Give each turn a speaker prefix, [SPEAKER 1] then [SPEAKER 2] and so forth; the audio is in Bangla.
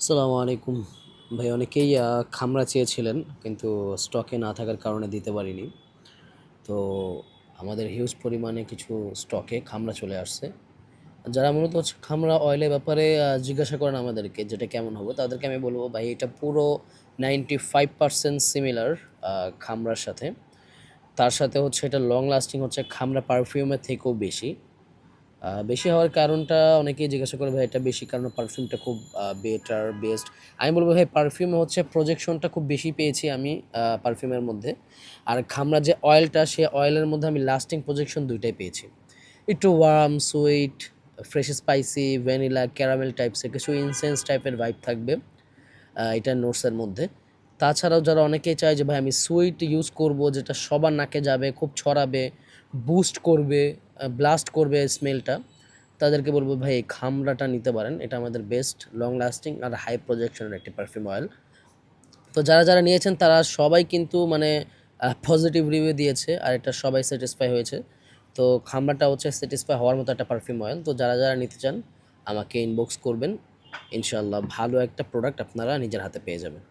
[SPEAKER 1] আসসালামু আলাইকুম। ভাই, অনেকেই খামড়া চেয়েছিলেন, কিন্তু স্টকে না থাকার কারণে দিতে পারিনি। তো আমাদের হিউজ পরিমাণে কিছু স্টকে খামড়া চলে আসছে। যারা মূলত হচ্ছে খামড়া অয়েলের ব্যাপারে জিজ্ঞাসা করেন আমাদেরকে যেটা কেমন হবে, তাদেরকে আমি বলব, ভাই, এটা পুরো নাইনটি ফাইভ পার্সেন্ট সিমিলার খামড়ার সাথে। তার সাথে হচ্ছে এটা লং লাস্টিং হচ্ছে খামড়া পারফিউমের থেকেও বেশি। বেশি হওয়ার কারণটা অনেকেই জিজ্ঞাসা করে, ভাই, এটা বেশি কারণ পারফিউমটা খুব বেটার বেস্ট আমি বলব, ভাই পারফিউম হচ্ছে প্রজেকশনটা খুব বেশি পেয়েছি আমি পারফিউমের মধ্যে। আর খামরা যে অয়েলটা সে অয়েলের মধ্যে আমি লাস্টিং প্রজেকশন দুইটাই পেয়েছি। একটু warm sweet fresh spicy vanilla caramel টাইপসের কিছু ইনসেন্স টাইপের ভাইব থাকবে এটা নোটসের মধ্যে। তাছাড়াও যারা অনেকেই চায় যে, ভাই, আমি সুইট ইউজ করব, যেটা সবার নাকে যাবে, খুব ছড়াবে বুস্ট করবে ব্লাস্ট করবে স্মেলটা তাদেরকে বলব, ভাই, এই খামড়াটা নিতে পারেন। এটা আমাদের বেস্ট লং লাস্টিং আর হাই প্রজেকশনের একটি পারফিউম অয়েল তো যারা যারা নিয়েছেন, তারা সবাই কিন্তু মানে পজিটিভ রিভিউ দিয়েছে আর এটা সবাই স্যাটিসফাই হয়েছে। তো খামড়াটা হচ্ছে স্যাটিসফাই হওয়ার মতো একটা পারফিউম অয়েল তো যারা যারা নিতে চান, আমাকে ইনবক্স করবেন। ইনশাল্লাহ ভালো একটা প্রোডাক্ট আপনারা নিজের হাতে পেয়ে যাবেন।